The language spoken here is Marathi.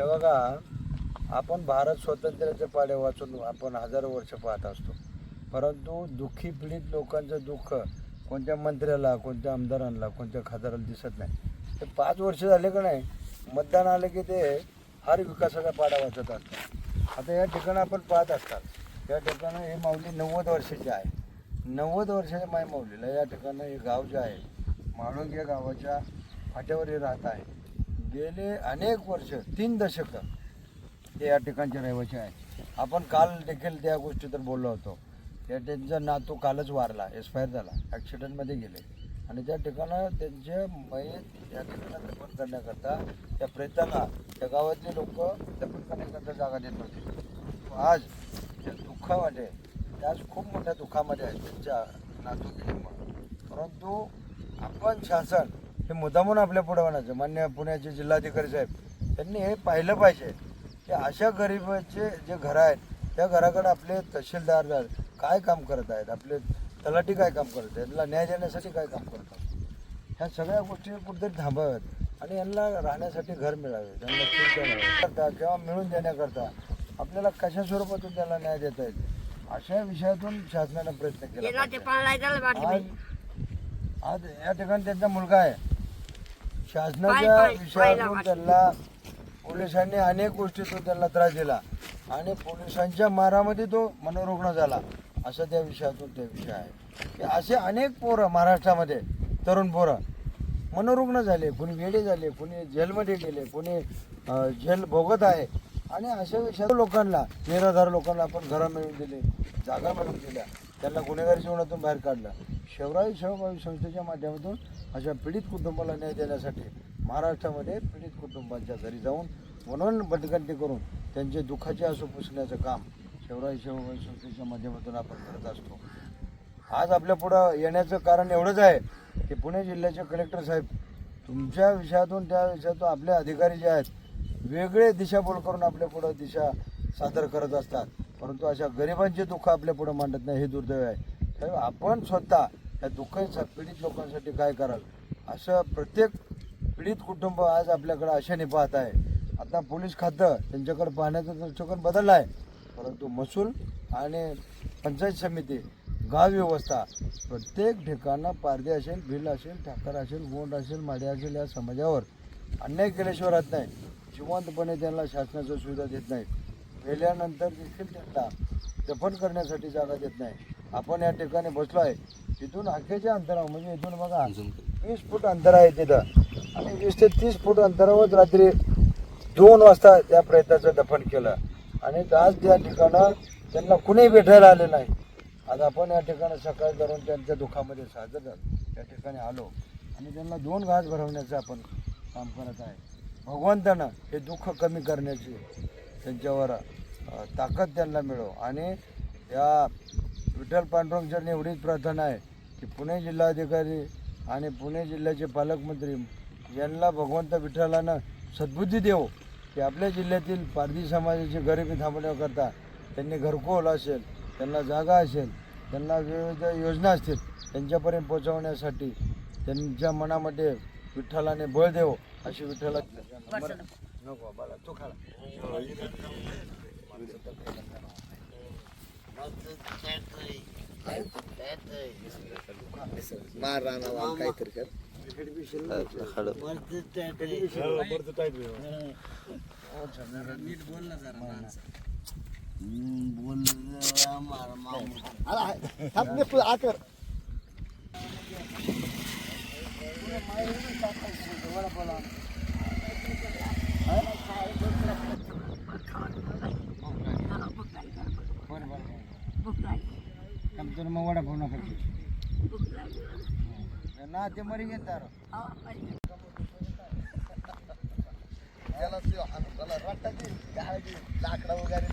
हे बघा आपण भारत स्वातंत्र्याचे पाडे वाचून आपण हजारो वर्ष पाहत असतो. परंतु दुःखी पीडित लोकांचं दुःख कोणत्या मंत्र्याला कोणत्या आमदारांना कोणत्या खासदाराला दिसत नाही. ते पाच वर्ष झाले का नाही मतदान आलं की ते हर विकासाचा पाडा वाचत असतात. आता या ठिकाणी आपण पाहत असतात. या ठिकाणं हे माऊली नव्वद वर्षाची आहे. नव्वद वर्षाच्या माय माऊलीला या ठिकाणं हे गाव जे आहे माळुंग या गावाच्या फाट्यावर हे राहत आहे. गेले अनेक वर्ष तीन दशकं ते या ठिकाणचे रहिवासी आहे आपण काल देखील त्या गोष्टी तर बोललो होतो. त्या त्यांचा नातू कालच वारला एक्सपायर झाला ॲक्सिडेंटमध्ये गेले. आणि त्या ठिकाणं त्यांचे मयत या ठिकाणी दफन करण्याकरता त्या प्रेताला त्या गावातले लोक दफन करण्याकरता जागा देत नव्हते. आज त्या दुःखामध्ये ते आज खूप मोठ्या दुःखामध्ये आहेत त्यांच्या नातू परंतु आपण शासन हे मुद्दामून आपल्या पुढे म्हणायचं मान्य पुण्याचे जिल्हाधिकारी साहेब त्यांनी हे पाहिलं पाहिजे की अशा गरिबाचे जे घरं आहेत त्या घराकडे आपले तहसीलदार काय काम करत आहेत आपले तलाठी काय काम करत आहेत याला न्याय देण्यासाठी काय काम करत आहेत ह्या सगळ्या गोष्टी कुठेतरी थांबाव्यात आणि यांना राहण्यासाठी घर मिळावे. त्यांना करता किंवा मिळून देण्याकरता आपल्याला कशा स्वरूपातून त्याला न्याय देता येईल? अशा विषयातून शासनानं प्रयत्न केला आज आज या ठिकाणी त्यांचा मुलगा आहे. शासनाच्या पाय- पाय- विषयातून पायला त्यांना पोलिसांनी अनेक गोष्टीतून त्यांना त्रास दिला. आणि पोलिसांच्या मारामध्ये तो मनोरुग्ण झाला. असं त्या विषयातून ते विषय आहे. की असे अनेक पोरं महाराष्ट्रामध्ये तरुण पोरं मनोरुग्ण झाले कुणी वेडे झाले कुणी जेलमध्ये गेले कुणी अं, जेल भोगत आहे. आणि अशा विषयात लोकांना निराधार लोकांना आपण घरं मिळवून दिले जागा मिळवून दिल्या. त्यांना गुन्हेगारी जीवनातून बाहेर काढलं. शिवराई सेवाभावी संस्थेच्या माध्यमातून अशा पीडित कुटुंबाला न्याय देण्यासाठी महाराष्ट्रामध्ये पीडित कुटुंबांच्या घरी जाऊन म्हणून भटकंती करून त्यांचे दुःखाचे आसू पुसण्याचं काम शिवराई सेवाभावी संस्थेच्या माध्यमातून आपण करत असतो. आज आपल्या पुढं येण्याचं कारण एवढंच आहे की पुणे जिल्ह्याचे कलेक्टर साहेब तुमच्या विषयातून त्या विषयातून आपले अधिकारी जे आहेत वेगळे दिशाभूल करून आपल्या पुढं दिशा सादर करत असतात. परंतु अशा गरिबांचे दुःख आपल्या पुढे मांडत नाही हे दुर्दैव आहे. तर आपण स्वतः या दुःखाच्या पीडित लोकांसाठी काय कराल? असं प्रत्येक पीडित कुटुंब आज आपल्याकडे आशाने पाहत आहे. आता पोलीस खातं त्यांच्याकडे पाहण्याचा दृष्टिकोन बदलला आहे. परंतु महसूल आणि पंचायत समिती गाव व्यवस्था प्रत्येक ठिकाणं पारदे असेल भिल असेल ठाकर असेल गोंड असेल माडी असेल या समाजावर अन्याय केल्याशिवाय राहत नाही. जिवंतपणे त्यांना शासनाच्या सुविधा देत नाही. गेल्यानंतर देखील त्यांना दफन करण्यासाठी जागा देत नाही. आपण या ठिकाणी बसलो आहे. तिथून आखेच्या अंतरावर म्हणजे इथून बघा वीस फूट अंतर आहे तिथं. आणि वीस ते तीस फूट अंतरावर रात्री दोन वाजता त्या प्रयत्नाचं दफन केलं. आणि आज त्या ठिकाणं त्यांना कुणीही भेटायला आले नाही. आज आपण या ठिकाणी सकाळी धरून त्यांच्या दुःखामध्ये साजर त्या ठिकाणी आलो. आणि त्यांना दोन घास भरवण्याचं आपण काम करत आहे. भगवंतानं हे दुःख कमी करण्याची त्यांच्यावर ताकद त्यांना मिळो. आणि या विठ्ठल पांडुरंगच्या एवढीच प्रार्थना आहे की पुणे जिल्हाधिकारी आणि पुणे जिल्ह्याचे पालकमंत्री यांना भगवंत विठ्ठलानं सद्बुद्धी देवो की आपल्या जिल्ह्यातील पारधी समाजाची गरिबी थांबवण्याकरता त्यांनी घरकोल असेल त्यांना जागा असेल त्यांना विविध योजना असतील त्यांच्यापर्यंत पोहोचवण्यासाठी त्यांच्या मनामध्ये विठ्ठलाने बळ देवो अशी विठ्ठला नको बाळा तू खाला मार राणा काहीतरी कर क्रिकेट बी शिल्लक आकर बरं बरं आमचं मग वडा पाव नका ना ते मरी घेत त्याला ते हाण- त्याला रट्टा दे, लाकडं वगैरे